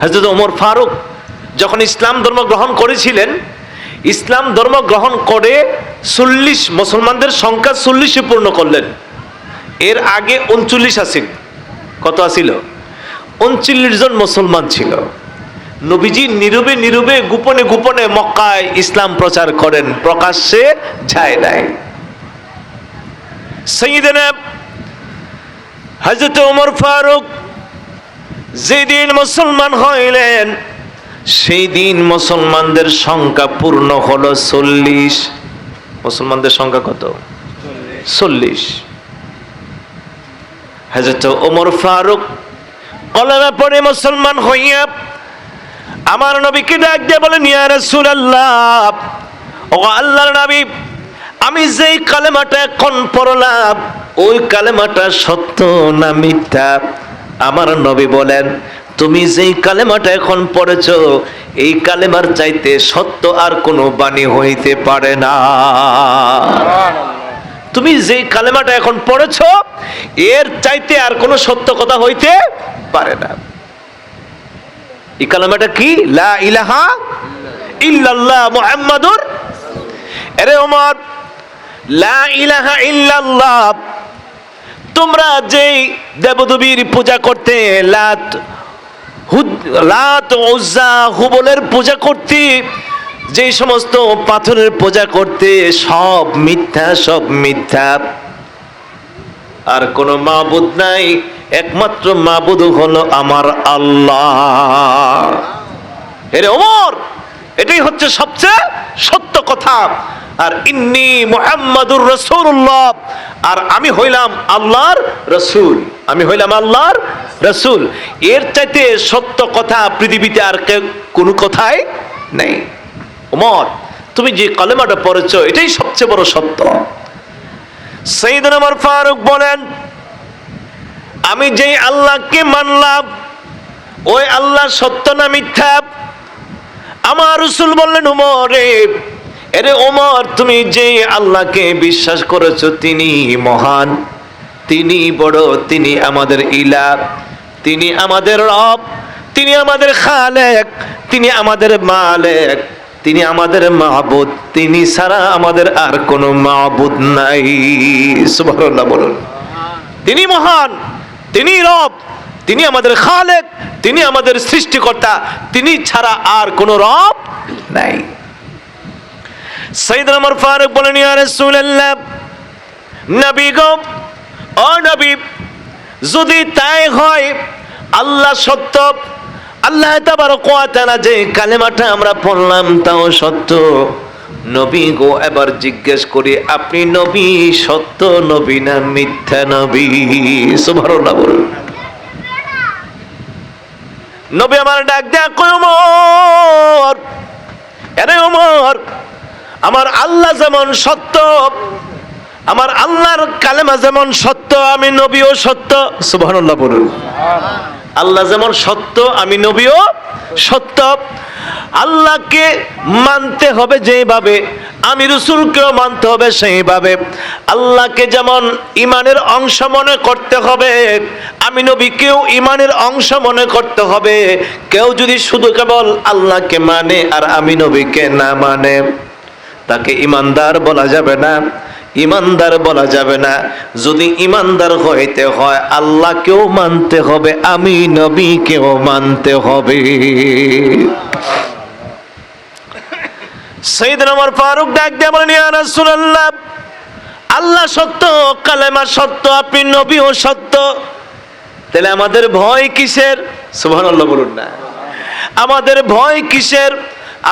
হজরত ওমর ফারুক যখন ইসলাম ধর্ম গ্রহণ করেছিলেন, ইসলাম ধর্ম গ্রহণ করে চল্লিশ মুসলমানদের সংখ্যা চল্লিশে পূর্ণ করলেন। এর আগে উনচল্লিশ আসিল কত আসিল উনচল্লিশ জন মুসলমান ছিল। নবীজি নীরবে নীরবে গোপনে গোপনে মক্কায় ইসলাম প্রচার করেন, প্রকাশ্যে যায় নাই। সঈদিনা হজরত ওমর ফারুক যেদিন মুসলমান হইলেন সেই দিন মুসলমানদের সংখ্যা পূর্ণ হলো চল্লিশ। মুসলমানদের সংখ্যা কত? চল্লিশ। হাজরত ওমর ফারুক কলমে পড়ে মুসলমান হইয়া আমার নবীকে ডাক দিয়ে বলেন, ইয়া রাসূলুল্লাহ, ও আল্লাহর নবী, আমি যেই কালেমাটা এখন পড়লাম, ওই কালেমাটা সত্য না মিথ্যা? আমার নবী বলেন, তুমি যেই কালেমাটা এখন পড়েছ, এই কালেমার চাইতে সত্য আর কোনো বাণী হইতে পারে না। তুমি যেই কালেমাটা এখন পড়েছ, এর চাইতে আর কোনো সত্য কথা হইতে পারে না। এই কালেমাটা কি? লা ইলাহা ইল্লাল্লাহ মুহাম্মাদুর আরে ওমর, লা ইলাহা ইল্লাল্লাহ। তোমরা যেই দেবদেবীর পূজা করতে লাত লাত উজ্জা হুবলের পূজা করতে যে সমস্ত পাথরের পূজা করতে, সব মিথ্যা সব মিথ্যা। আর কোনো মাবুদ নাই, একমাত্র মাবুদ হলো আমার আল্লাহ। এরে ওমর, এটাই হচ্ছে সবচেয়ে সত্য কথা। আর ইন্নি মুহাম্মাদুর রাসূলুল্লাহ। আর আমি হইলাম আল্লাহর রসুল। আমি হইলাম আল্লাহর রসুল। এর চাইতে সত্য কথা পৃথিবীতে আর কেউ, কোনো কথাই নেই। ওমর, তুমি যে কলেমাটা পড়েছ, এটাই সবচেয়ে বড় সত্য। সৈয়দ আমার ফারুক বলেন, আমি যেই আল্লাহকে মানলাম, ওই আল্লাহ সত্য না মিথ্যা? আমার রসুল বললেন উমরে এরে ওমর, তুমি যে আল্লাহকে বিশ্বাস করেছ, তিনি মহান। তিনি বড়, তিনি আমাদের ইলা। তিনি আমাদের রব, তিনি আমাদের খালেক, তিনি আমাদের মালেক, তিনি আমাদের মাহবুদ। তিনি ছাড়া আমাদের আর কোনো মাহবুদ নাই। সুবহানাল্লাহ বলুন। তিনি মহান, তিনি রব, তিনি আমাদের খালেক, তিনি আমাদের সৃষ্টিকর্তা, তিনি ছাড়া আর কোনো রব নাই। সৈয়দ আমার ফারুক বলেন, ইয়া নবী গো, ও নবী, যদি তাই হয়, আল্লাহ সত্য, আল্লাহ তাবারক ওয়া তাআলা যে কালেমাটা আমরা পড়লাম তাও সত্য। নবী গো, এবার জিজ্ঞেস করি, আপনি নবী সত্য, নবী না মিথ্যা নবী? সুবহানাল্লাহ বলুন। নবী আমার ডাক দেয়া কই ওমর, এরে ওমর আমার আল্লাহ যেমন সত্য, আমার আল্লাহর কালেমা যেমন সত্য, আমি নবীও সত্য। সুবহানাল্লাহ বলুন। আল্লাহ যেমন সত্য, আমি নবীও সত্য। আল্লাহকে মানতে হবে যেভাবে আমি রসুলকেও মানতে হবে সেইভাবে। আল্লাহকে যেমন ইমানের অংশ মনে করতে হবে, আমি নবীকেও ইমানের অংশ মনে করতে হবে। কেউ যদি শুধু কেবল আল্লাহকে মানে আর আমি নবীকে না মানে তাকে ইমানদার বলা যাবে না, ইমানদার বলা যাবে না। যদি ইমানদার হইতে হয়, আল্লাহকেও মানতে হবে, আমি নবীকেও মানতে হবে। ফারুক ডাক দিয়ে বলেন আল্লাহ সত্য, কালেমা সত্য, আপনি নবীও সত্য। তাহলে আমাদের ভয় কিসের? সুবহানাল্লাহ বলুন না। আমাদের ভয় কিসের?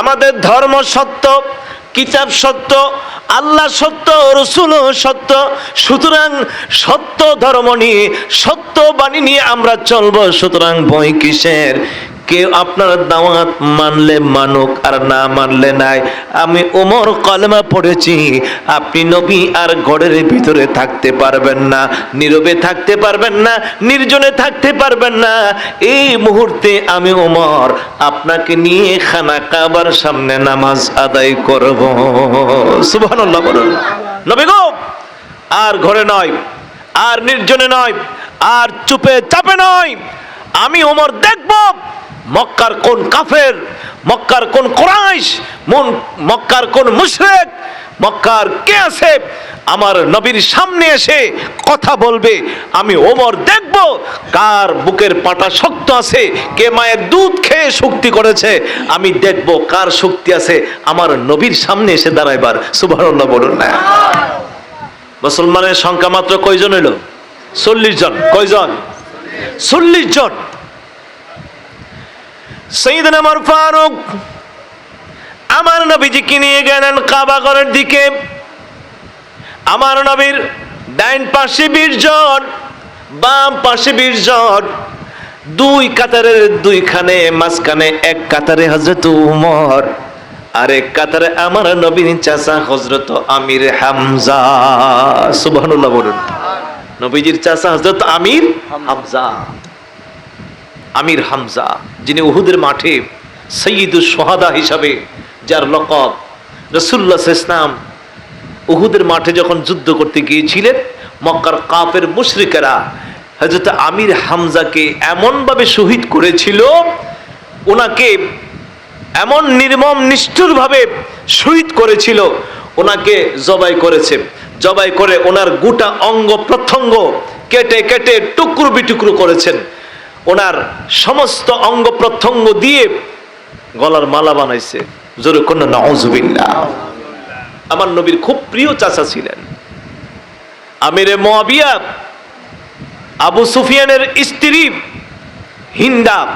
আমাদের ধর্ম সত্য কিতাব সত্য, আল্লাহ সত্য, রসুল সত্য, সুতরাং সত্য ধর্ম নিয়ে, সত্য বাণী নিয়ে আমরা চলবো, সুতরাং ভয় কিসের? কেউ আপনার দাওয়াত মানলে মানুক আর না মানলে নাই। আমি ওমর কলমা পড়েছি, আপনি নবী আর ঘরের ভিতরে থাকতে পারবেন না, নীরবে থাকতে পারবেন না, নির্জনে থাকতে পারবেন না। এই মুহূর্তে আমি ওমর আপনাকে নিয়ে খানা কাবার সামনে নামাজ আদায় করব। সুবহানাল্লাহ বলুন। নবী গো, আর ঘরে নয়, আর নির্জনে নয়, আর চুপে চাপে নয়। আমি ওমর দেখব মক্কার কোন কাফের, মক্কার কোন কোরাইশ, মন, মক্কার কোন মুশরেক, মক্কার কে আছে? আমার নবীর সামনে এসে কথা বলবে, আমি ওমর দেখব, কার বুকের পাটা শক্ত আছে, কে মায়ের দুধ খেয়ে শক্তি করেছে, আমি দেখব কার শক্তি আছে, আমার নবীর সামনে এসে দাঁড়াইবার, সুবহানাল্লাহ বলুন না। মুসলমানের সংখ্যা মাত্র কয়জন হইল? চল্লিশ জন। কয়জন? চল্লিশ জন। সঈদিন আমার ফারুক আমার নবীজিকে নিয়ে গেলেন কাবাগরের দিকে? আমার নবীর ডাইন পাশে বিশ বাম পাশে বিশ দুই কাতারের দুইখানে, মাঝখানে এক কাতারে হজরত উমর আর এক কাতারে আমার নবীর চাচা হজরত আমির হামজা। সুবহানাল্লাহ বলুন। নবীজির চাচা হজরত আমির হামজা। আমির হামজা, যিনি উহুদের মাঠে সৈয়দুল সোহাদা হিসাবে, যার লকব রসুল্লাহ ইসলাম উহুদের মাঠে যখন যুদ্ধ করতে গিয়েছিলেন, মক্কার কাপের মুশরিকেরা হজরত আমির হামজাকে এমনভাবে শহীদ করেছিল, ওনাকে এমন নির্মম, নিষ্ঠুরভাবে শহীদ করেছিল, ওনাকে জবাই করেছে। জবাই করে ওনার গোটা অঙ্গ প্রত্যঙ্গ কেটে কেটে টুকরো বিটুকরো করেছেন। ওনার সমস্ত অঙ্গ প্রত্যঙ্গ দিয়ে গলার মালা বানাইছে। জোরে কোন নজবিল্লা আমার নবীর খুব প্রিয় চাচা ছিলেন। আমিরে মোয়াবিয়া, আবু সুফিয়ানের স্ত্রী হিন্দা।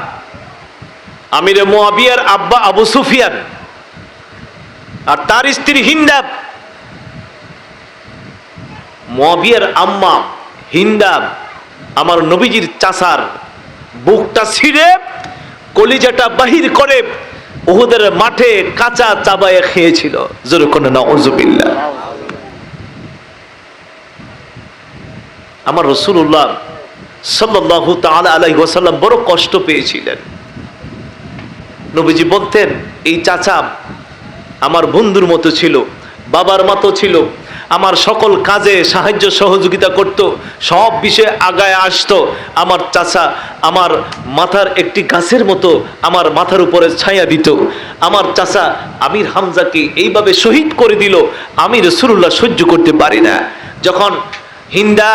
আমিরে মোয়াবিয়ার আব্বা আবু সুফিয়ান। আর তার স্ত্রী হিন্দা। মোয়াবিয়ার আম্মা হিন্দা। আমার নবীজির চাচার বুকটা ছিঁড়ে, কলিজাটা বাহির করে উহুদের মাঠে কাঁচা চাবায়ে খেয়েছিল। জোরে কোন নজবিল্লা আমার রসুল্লাহ সাল্লাহ তাআলা আলাইহি ওয়াসাল্লাম বড় কষ্ট পেয়েছিলেন। নবীজি বলতেন, এই চাচা, আমার বন্ধুর মতো ছিল, বাবার মতো ছিল আমার সকল কাজে সাহায্য সহযোগিতা করত, সব বিষয়ে আগায় আসতো। আমার চাচা আমার মাথার একটি গাছের মতো আমার মাথার উপরে ছায়া দিত। আমার চাচা আমির হামজাকে এইভাবে শহীদ করে দিল, আমি রসুল্লাহ সহ্য করতে পারি না। যখন হিন্দা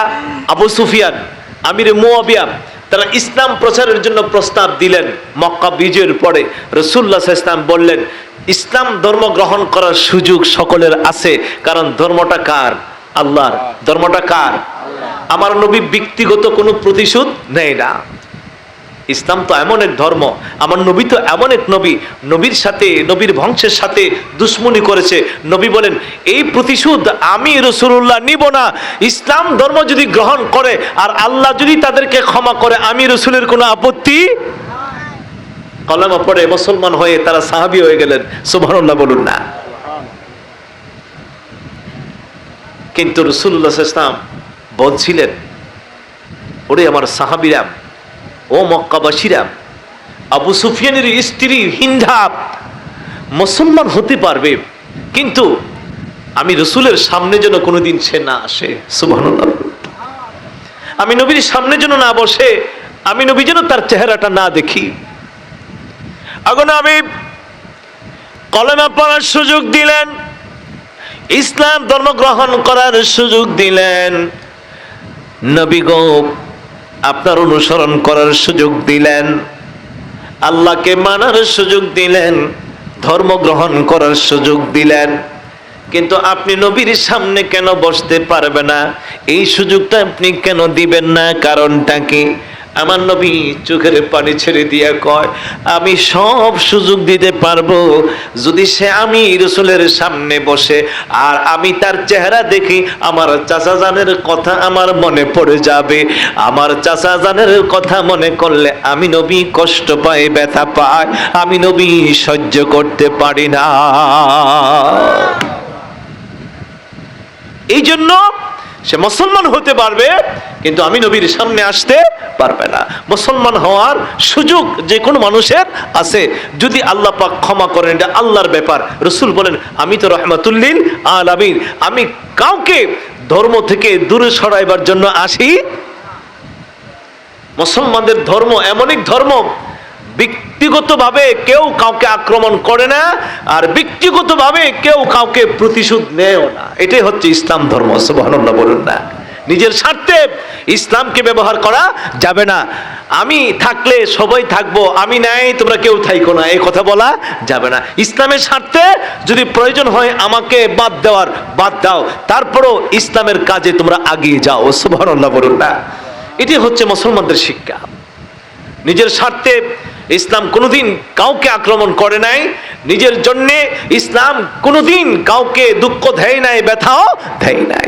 আবু সুফিয়ান, আমির মোয়াবিয়া তারা ইসলাম প্রচারের জন্য প্রস্তাব দিলেন মক্কা বিজয়ের পরে রসুল্লাহ ইসলাম বললেন ইসলাম ধর্ম গ্রহণ করার সুযোগ সকলের আছে কারণ ধর্মটা কার? আল্লাহর। ধর্মটা কার? আমার নবী ব্যক্তিগত কোনো প্রতিশোধ নেয় না। ইসলাম তো এমন এক ধর্ম, আমার নবী তো এমন এক নবী, নবীর সাথে, নবীর বংশের সাথে দুশ্মনী করেছে। নবী বলেন, এই প্রতিশোধ আমি রসুল্লাহ নিব না। ইসলাম ধর্ম যদি গ্রহণ করে আর আল্লাহ যদি তাদেরকে ক্ষমা করে, আমি রসুলের কোনো আপত্তি কলামা পড়ে মুসলমান হয়ে তারা সাহাবি হয়ে গেলেন। সুবহানাল্লাহ বলুন না। কিন্তু রসুল্লাহ ইসলাম বলছিলেন, ওরে আমার সাহাবিরা ও মক্কাবাসীরা, আবু সুফিয়ানের স্ত্রী হিন্দাব মুসলমান হতে পারবে, কিন্তু আমি রসুলের সামনে যেন কোনোদিন সে না আসে, সুবহানাল্লাহ। আমি নবীর সামনে যেন না বসে, আমি নবী যেন তার চেহারাটা না দেখি। এখন আমি কলেমা পড়ার সুযোগ দিলেন, ইসলাম ধর্ম গ্রহণ করার সুযোগ দিলেন, নবী আপনার অনুসরণ করার সুযোগ দিলেন। আল্লাহকে মানার সুযোগ দিলেন। ধর্ম গ্রহণ করার সুযোগ দিলেন। কিন্তু আপনি নবীর সামনে কেন বসতে পারবে না? এই সুযোগটা আপনি কেন দিবেন না? কারণটা কি? আমার নবী চোখের পানি ছেড়ে দিয়ে কয়, আমি সব সুযোগ দিতে পারব যদি সে আমি রসুলের সামনে বসে, আর আমি তার চেহারা দেখি আমার চাচা জানের কথা আমার মনে পড়ে যাবে। আমার চাচা জানের কথা মনে করলে আমি নবী কষ্ট পাই ব্যথা পাই আমি নবী সহ্য করতে পারি না। এই জন্য সে মুসলমান হতে পারবে, কিন্তু আমি নবীর সামনে আসতে পারবে না। মুসলমান হওয়ার সুযোগ যে কোনো মানুষের আছে। যদি আল্লাহ পাক ক্ষমা করেন, এটা আল্লাহর ব্যাপার। রসুল বলেন, আমি তো রহমাতুল্লিন আলামিন। আমি কাউকে ধর্ম থেকে দূরে সরাইবার জন্য আসি? মুসলমানদের ধর্ম এমন এক ধর্ম ব্যক্তিগতভাবে কেউ কাউকে আক্রমণ করে না, আর ব্যক্তিগতভাবে কেউ কাউকে প্রতিশোধ নেয়ও না। এটাই হচ্ছে ইসলাম ধর্ম, সুবহানাল্লাহ বলুন না। নিজের স্বার্থে ইসলামকে ব্যবহার করা যাবে না। আমি থাকলে সবাই থাকব, আমি নাই, তোমরা কেউ থাইকো না, এই কথা বলা যাবে না। ইসলামের স্বার্থে যদি প্রয়োজন হয় আমাকে বাদ দেওয়ার, বাদ দাও। তারপরও ইসলামের কাজে তোমরা আগিয়ে যাও, সুবহানাল্লাহ বলুন না। এটি হচ্ছে মুসলমানদের শিক্ষা। নিজের স্বার্থে ইসলাম কোনোদিন কাউকে আক্রমণ করে নাই। নিজের জন্যে ইসলাম কোনোদিন কাউকে দুঃখ দেয় নাই, ব্যথাও দেয় নাই।